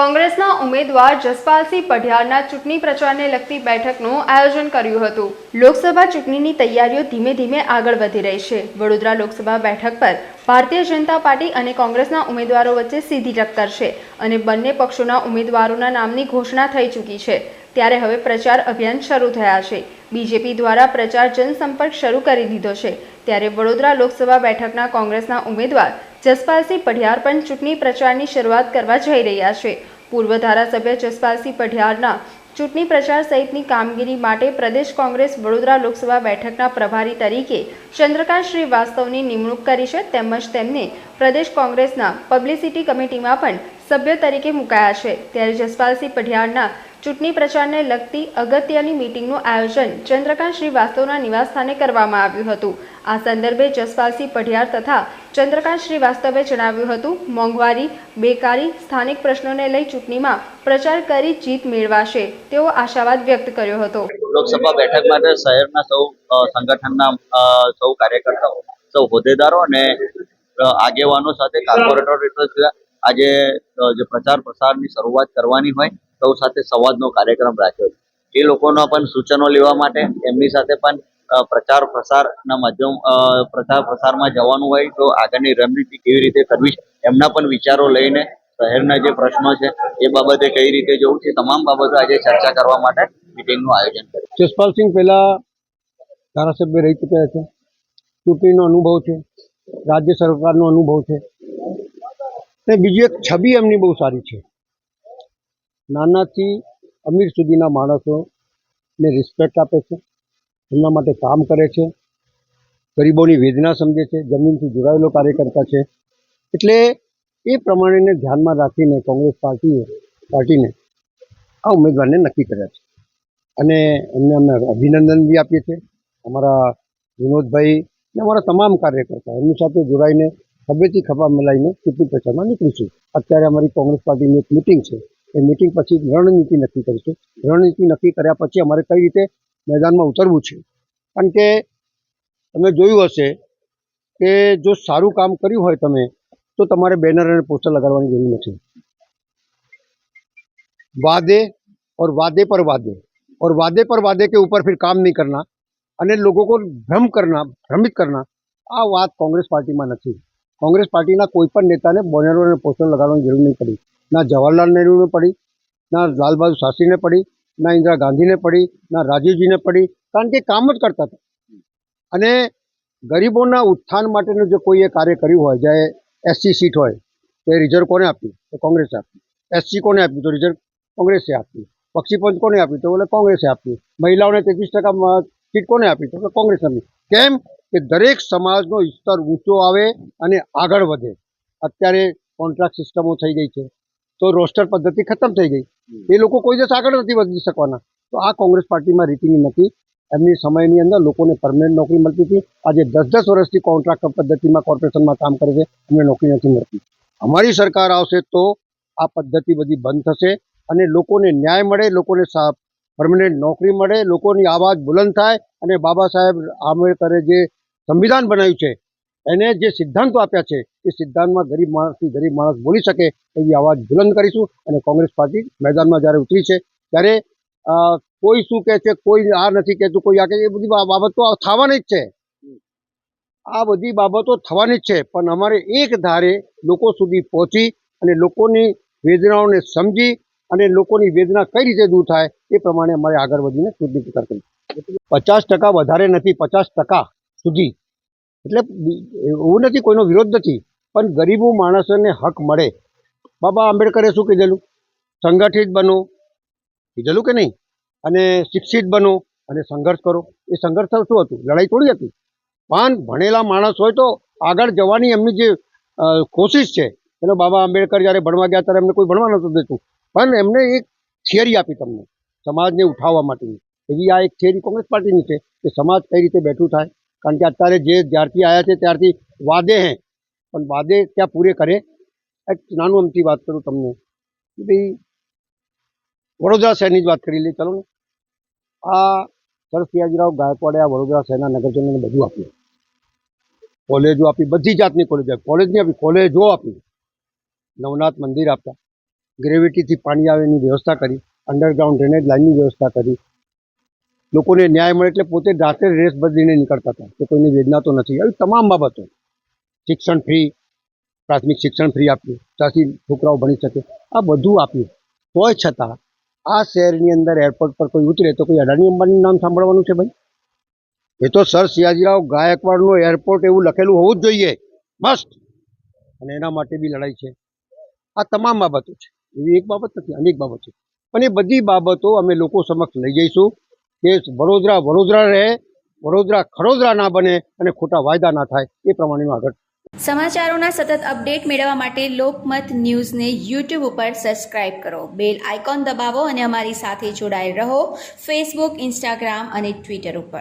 કોંગ્રેસના ઉમેદવાર જસપાલસિંહ પઢિયારના ચૂંટણી પ્રચારને લગતી બેઠકનું આયોજન કર્યું હતું. લોકસભા ચૂંટણીની તૈયારીઓ ધીમે ધીમે આગળ વધી રહી છે. વડોદરા લોકસભા બેઠક પર ભારતીય જનતા પાર્ટી અને કોંગ્રેસના ઉમેદવારો વચ્ચે સીધી ટક્કર છે અને બંને પક્ષોના ઉમેદવારોના નામની ઘોષણા થઈ ચૂકી છે. ત્યારે હવે પ્રચાર અભિયાન શરૂ થયા છે. બીજેપી દ્વારા પ્રચાર જનસંપર્ક શરૂ કરી દીધો છે. ત્યારે વડોદરા લોકસભા બેઠકના કોંગ્રેસના ઉમેદવાર જસપાલસિંહ પઢિયાર પણ ચૂંટણી પ્રચારની શરૂઆત કરવા જઈ રહ્યા છે. પૂર્વ ધારાસભ્ય જસપાલસિંહ પઢિયારના ચૂંટણી પ્રચાર સહિતની કામગીરી માટે પ્રદેશ કોંગ્રેસ વડોદરા લોકસભા બેઠકના પ્રભારી તરીકે ચંદ્રકાંત શ્રીવાસ્તવની નિમણૂક કરી છે. તેમજ તેમને પ્રદેશ કોંગ્રેસના પબ્લિસિટી કમિટીમાં પણ સભ્ય તરીકે મુકાયા છે. ત્યારે જસપાલસિંહ પઢિયારના ચૂંટણી પ્રચારને લગતી અગત્યની મિટિંગનું આયોજન ચંદ્રકાંત શ્રીવાસ્તવના નિવાસસ્થાને કરવામાં આવ્યું હતું. આ સંદર્ભે જસપાલસિંહ પઢિયાર તથા ચંદ્રકાંત શ્રીવાસ્તવે જણાવ્યું હતું, મોંઘવારી, બેકારી, સ્થાનિક પ્રશ્નોને લઈ ચૂંટણીમાં પ્રચાર કરી જીત મેળવાશે તેવો આશાવાદ વ્યક્ત કર્યો હતો. લોકસભા બેઠક માટે શહેરના સૌ સંગઠનના સૌ કાર્યકર્તાઓ, સૌ હોદ્દેદારો અને આગેવાનો સાથે કોર્પોરેટર આજે જે પ્રચાર પ્રસારની શરૂઆત કરવાની હોય સૌ સાથે સંવાદનો કાર્યક્રમ રાખ્યો છે. એ લોકોના પણ સૂચનો લેવા માટે, એમની સાથે પણ પ્રચાર પ્રસારના માધ્યમ પ્રચાર પ્રસારમાં જવાનું હોય તો આગળની રણનીતિ કેવી રીતે કરવી એમના પણ વિચારો લઈને શહેરના જે પ્રશ્નો છે, એ બાબતે કઈ રીતે જવું છે તમામ બાબતો આજે ચર્ચા કરવા માટે મિટિંગનું આયોજન કર્યું જસપાલસિંહ પહેલા ધારાસભ્ય રહી ચૂક્યા છે. ચૂંટણીનો અનુભવ છે. રાજ્ય સરકારનો અનુભવ છે. અને બીજી એક છબી એમની બહુ સારી છે. નાનાથી અમીર સુધીના માણસોને રિસ્પેક્ટ આપે છે. એમના માટે કામ કરે છે. ગરીબોની વેદના સમજે છે. જમીનથી જોડાયેલો કાર્યકર્તા છે. એટલે એ પ્રમાણેને ધ્યાનમાં રાખીને કોંગ્રેસ પાર્ટીએ, પાર્ટીને આ ઉમેદવારને નક્કી કર્યા છે. અને એમને અમે અભિનંદન બી આપીએ છીએ. અમારા વિનોદભાઈ ને અમારા તમામ કાર્યકર્તા એમની સાથે જોડાઈને ખભેથી ખભા મિલાઈને ચૂંટણી પ્રચારમાં નીકળીશું. અત્યારે અમારી કોંગ્રેસ પાર્ટીની એક મિટિંગ છે. એ મિટિંગ પછી રણનીતિ નક્કી કરીશું રણનીતિ નક્કી કર્યા પછી અમારે કઈ રીતે મેદાનમાં ઉતરવું છે કારણ કે તમે જોયું હશે કે જો સારું કામ કર્યું હોય તમે તો તમારે બેનર અને પોસ્ટર લગાડવાની જરૂર નથી वादे और वादे पर वादे और वादे पर वादे के ऊपर फिर काम नहीं करना અને લોકો को ભ્રમ કરના ભ્રમિત કરના આ વાત કોંગ્રેસ પાર્ટીમાં નથી કોંગ્રેસ પાર્ટીના કોઈ પણ નેતાને બોનરો અને પોસ્ટર લગાડવાની જરૂર નહીં પડી ના જવાહરલાલ નહેરુને પડી, ના લાલ બહાદુર શાસ્ત્રીને પડી, ના ઇન્દિરા ગાંધીને પડી, ના રાજીવજીને પડી, કારણ કે કામ જ કરતા હતા. અને ગરીબોના ઉત્થાન માટેનું જો કોઈએ કાર્ય કર્યું હોય જ્યારે એસસી સીટ હોય, તો એ રિઝર્વ કોને આપ્યું? તો કોંગ્રેસે આપ્યું. એસસી કોને આપ્યું? તો રિઝર્વ કોંગ્રેસે આપ્યું. પક્ષીપંચ કોને આપ્યું? તો એટલે કોંગ્રેસે આપ્યું. મહિલાઓને તેત્રીસ ટકા સીટ કોને આપી? તો કોંગ્રેસ આપી. કેમ? કે દરેક સમાજનો સ્તર ઊંચો આવે અને આગળ વધે. અત્યારે કોન્ટ્રાક્ટ સિસ્ટમો થઈ ગઈ છે. તો રોસ્ટર પદ્ધતિ ખતમ થઈ ગઈ. એ લોકો કોઈ દિવસ આગળ નથી વધી શકવાના. તો આ કોંગ્રેસ પાર્ટીમાં રીતિની નથી. એમની સમયની અંદર લોકોને પરમનન્ટ નોકરી મળતી હતી. આજે દસ દસ વર્ષથી કોન્ટ્રાક્ટ પદ્ધતિમાં કોર્પોરેશનમાં કામ કરે છે. એમને નોકરી નથી મળતી. અમારી સરકાર આવશે તો આ પદ્ધતિ બધી બંધ થશે અને લોકોને ન્યાય મળે લોકોને પરમનન્ટ નોકરી મળે લોકોની આવાજ બુલંદ થાય અને બાબા સાહેબ આંબેડકરે જે સંવિધાન બનાવ્યું છે એને જે સિદ્ધાંતો આપ્યા છે, એ સિદ્ધાંતમાં ગરીબ માણસથી ગરીબ માણસ બોલી શકે એવી અવાજ બુલંદ કરીશું અને કોંગ્રેસ પાર્ટી મેદાનમાં જ્યારે ઉતરી છે, ત્યારે કોઈ શું કહે છે, કોઈ આ નથી કહેતું, કોઈ આ કહે એ બધી બાબતો થવાની જ છે. આ બધી બાબતો થવાની જ છે, પણ અમારે એક ધારે લોકો સુધી પહોંચી અને લોકોની વેદનાઓને સમજી અને લોકોની વેદના કઈ રીતે દૂર થાય એ પ્રમાણે અમારે આગળ વધીને ચૂંટણી પ્રચાર કરી પચાસ ટકા વધારે નથી, પચાસ ટકા સુધી એટલે એવું નથી, કોઈનો વિરોધ નથી. પણ ગરીબો માણસોને હક મળે. બાબા આંબેડકરે શું કીધેલું? સંગઠિત બનો. કીધેલું કે નહીં? અને શિક્ષિત બનો અને સંઘર્ષ કરો. એ સંઘર્ષ શું હતું? લડાઈ થોડી હતી. પણ ભણેલા માણસ હોય તો આગળ જવાની એમની જે કોશિશ છે. એનો બાબા આંબેડકર જ્યારે ભણવા ગયા ત્યારે એમને કોઈ ભણવા નહોતું દેતું. પણ એમને એક થિયરી આપી તમને, સમાજને ઉઠાવવા માટેની. એવી આ એક થિયરી કોંગ્રેસ પાર્ટીની છે કે સમાજ કઈ રીતે બેઠું થાય કારણ કે અત્યારે જે જ્યારથી આવ્યા છે ત્યારથી વાદે હે પણ વાદે ક્યાં પૂરે કરે એક નાનું અમથી વાત કરું તમને કે ભાઈ વડોદરા શહેરની જ વાત કરી લઈએ ચલો ને આ સર સિયાજીરાવ ગાયકવાડે આ વડોદરા શહેરના નગરજનોને બધું આપ્યું કોલેજો આપી બધી જાતની કોલેજો આપી કોલેજ નહીં આપી કોલેજો આપી નવનાથ મંદિર આપ્યા ગ્રેવિટીથી પાણી આવે એની વ્યવસ્થા કરી અંડરગ્રાઉન્ડ ડ્રેનેજ લાઇનની વ્યવસ્થા કરી લોકોને ન્યાય મળે એટલે પોતે રાત્રે રેસ બદલીને નીકળતા હતા. કે કોઈની વેદના તો નથી. આવી તમામ બાબતો. શિક્ષણ ફ્રી પ્રાથમિક શિક્ષણ ફ્રી આપ્યું. ત્યાંથી છોકરાઓ ભણી શકે. આ બધું આપ્યું. તોય છતાં, આ શહેરની અંદર એરપોર્ટ પર કોઈ ઉતરે તો કોઈ અડાણી અંબાણીનું નામ સાંભળવાનું છે ભાઈ? એ તો સર સિયાજીરાવ ગાયકવાડનું એરપોર્ટ એવું લખેલું હોવું જ જોઈએ. મસ્ત. અને એના માટે બી લડાઈ છે. આ તમામ બાબતો છે. એવી એક બાબત નથી, અનેક બાબત છે. પણ એ બધી બાબતો અમે લોકો સમક્ષ લઈ જઈશું. કે વડોદરા વડોદરા રહે, વડોદરા ખડોદરા ના બને અને ખોટા વાયદા ના થાય, એ પ્રમાણેનું આગળ. સમાચારોના સતત અપડેટ મેળવવા માટે લોકમત ન્યૂઝને યુટ્યુબ ઉપર સબસ્ક્રાઇબ કરો. બેલ આઇકોન દબાવો અને અમારી સાથે જોડાયેલ રહો ફેસબુક, ઇન્સ્ટાગ્રામ અને ટ્વિટર ઉપર.